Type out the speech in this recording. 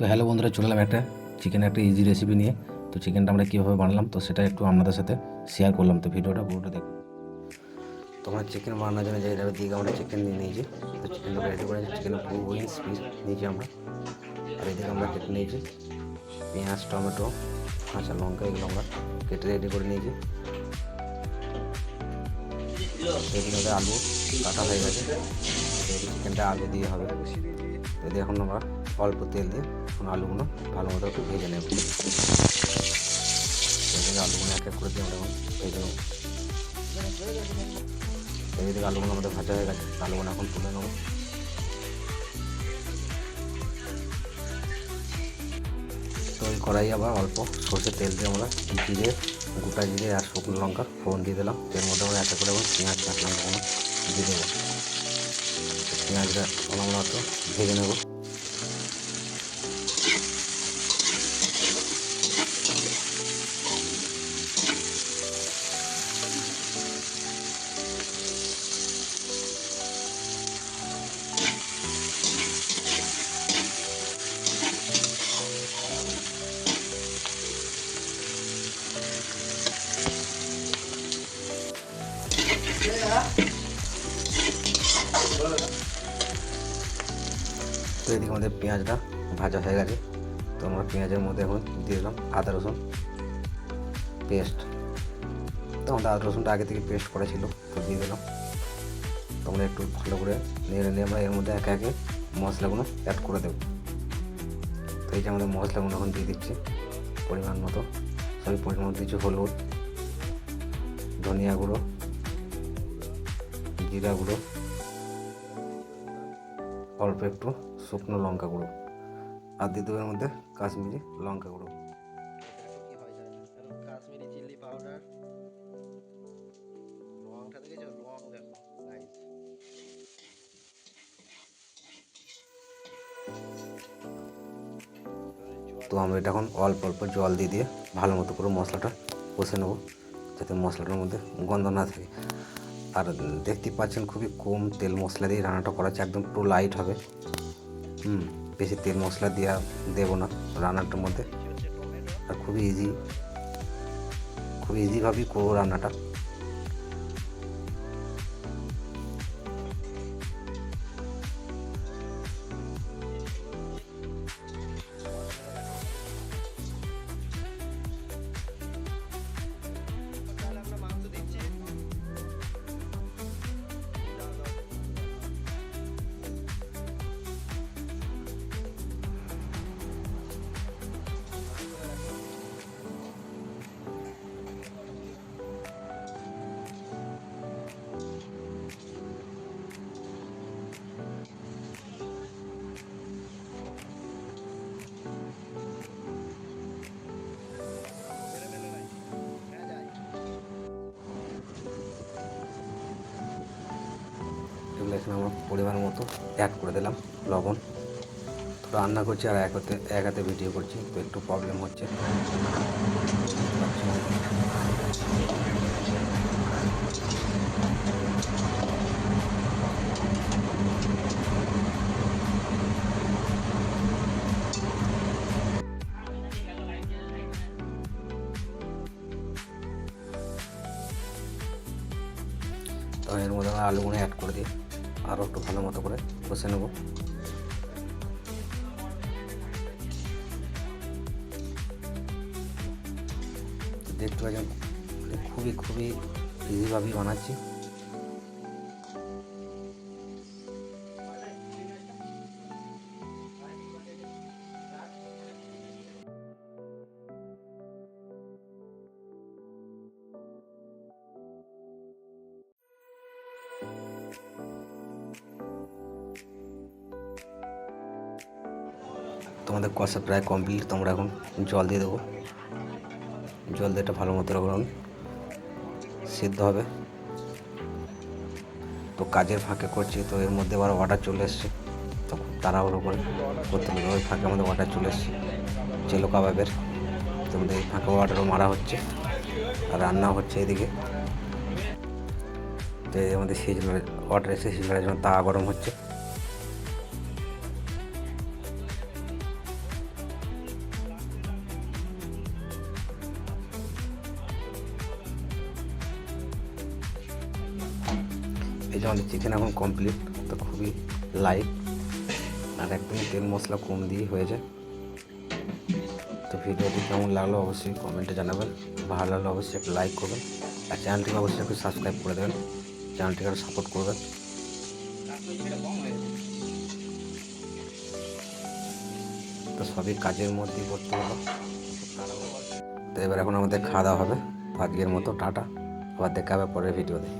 তো হ্যালো বন্ধুরা, চলে এলাম একটা চিকেন একটা ইজি রেসিপি নিয়ে। তো চিকেনটা আমরা কীভাবে বানালাম, তো সেটা একটু আপনাদের সাথে শেয়ার করলাম। তো ভিডিওটা পুরোটা দেখুন। তো আমরা চিকেন বানানোর জন্য যে দিকে আমরা চিকেন নিয়ে নিয়েছি। তো চিকেনটা রেডি করে চিকেনের পুরো উইংস পিস নিয়েছি আমরা। আর এদিকে আমরা কেটে নিয়েছি পেঁয়াজ, টমেটো, কাঁচা লঙ্কা, এগুলো আমরা কেটে রেডি করে নিয়েছি। আলু কাটা হয়ে গেছে। চিকেনটা আলু দিয়ে হবে। এদিকে এখন আমরা অল্প তেল দিয়ে এখন আলুগুলো ভালো মতো একটু ভেজে নেব। আলুগুলো এক এক করে দিয়ে আমরা এখন ভেজে নেব। এদিকে আলুগুলো আমাদের ভাজা হয়ে গেছে, আলুগুলো এখন তুলে নেব। তো ওই কড়াই আবার অল্প সর্ষের তেল দিয়ে আমরা জিরে, গোটা জিরে আর শুকনো লঙ্কা ফোড়ন দিয়ে দিলাম। এর মধ্যে আমরা একটা করে এবং পেঁয়াজ লঙ্কাগুলো দিয়ে দেবো পেঁয়াজটা আমরা একটু ভেজে নেব। তো এদিকে আমাদের পেঁয়াজটা ভাজা হয়ে গেছে। তো আমরা পেঁয়াজের মধ্যে এখন দিয়ে দিলাম আদা রসুন পেস্ট। তো আমাদের আদা রসুনটা আগে থেকে পেস্ট করা ছিল, তো দিয়ে দিলাম। তো আমরা একটু ভালো করে নেড়ে নিয়ে আমরা এর মধ্যে একে একে মশলাগুলো অ্যাড করে দেবো। তো এই যে আমাদের মশলাগুলো এখন দিয়ে দিচ্ছি, পরিমাণ মতো। সবই পরিমাণ দিচ্ছি হলুদ, ধনিয়া গুঁড়ো, জিরা গুঁড়ো অল্প একটু শুকনো লঙ্কা গুঁড়ো আর দিয়ে দেবো এর মধ্যে কাশ্মীরি লঙ্কা গুঁড়ো। তো আমরা এটা এখন অল্প অল্প জল দিয়ে দিয়ে ভালো মতো করে মশলাটা কষে নেব, যাতে মশলাটার মধ্যে গন্ধ না থাকে। আর দেখতে পাচ্ছেন খুবই কম তেল মশলা দিয়ে রান্নাটা করা হচ্ছে, একদম পুরো লাইট হবে। হুম, বেশি তেল মশলা দেওয়া দেবো না রান্নাটার মধ্যে। আর খুবই ইজি খুবই ইজিভাবেই করব রান্নাটা। এখানে আমরা পরিমাণ মতো অ্যাড করে দিলাম লবণ। তো রান্না করছি আর এক হাতে এক হাতে ভিডিও করছি, তো একটু প্রবলেম হচ্ছে। তো এর মধ্যে আমরা আলুগুলো অ্যাড করে দিই। আরও একটু ভালো মতো করে কষে নেব। দেখতে পাচ্ছেন খুবই খুবই ইজিভাবেই বানাচ্ছি। তোমাদের কষা প্রায় কমপ্লিট তোমরা এখন জল দিয়ে দেবো। জল দিয়ে ভালো মতো এরকম সিদ্ধ হবে। তো কাজের ফাঁকে করছি, তো এর মধ্যে আবার অর্ডার চলে এসছে। তো খুব তাড়াহুড়ো করে করতে হবে, ওই ফাঁকে আমাদের অর্ডার চলে এসছে। চেলো কাবাবের। তো আমাদের এই ফাঁকে অর্ডারও মারা হচ্ছে, আর রান্না হচ্ছে এদিকে। তো আমাদের সিজলার অর্ডার এসে সিজলারের জন্য তাওয়া গরম হচ্ছে। এই যে আমাদের চিকেন এখন কমপ্লিট তো খুবই লাইট আর একদমই তেল মশলা কম দিয়ে হয়ে যায়। তো ভিডিওটি কেমন লাগল অবশ্যই কমেন্টে জানাবেন। ভালো লাগলে অবশ্যই একটা লাইক করবেন। আর চ্যানেলটিকে অবশ্যই একটু সাবস্ক্রাইব করে দেবেন। চ্যানেলটিকে আরও সাপোর্ট করবেন। তো সবই কাজের মধ্যেই করতে হবে। তো এবার এখন আমাদের খাওয়া দাওয়া হবে। আজকের মতো, টাটা। আবার দেখা হবে পরের ভিডিওতে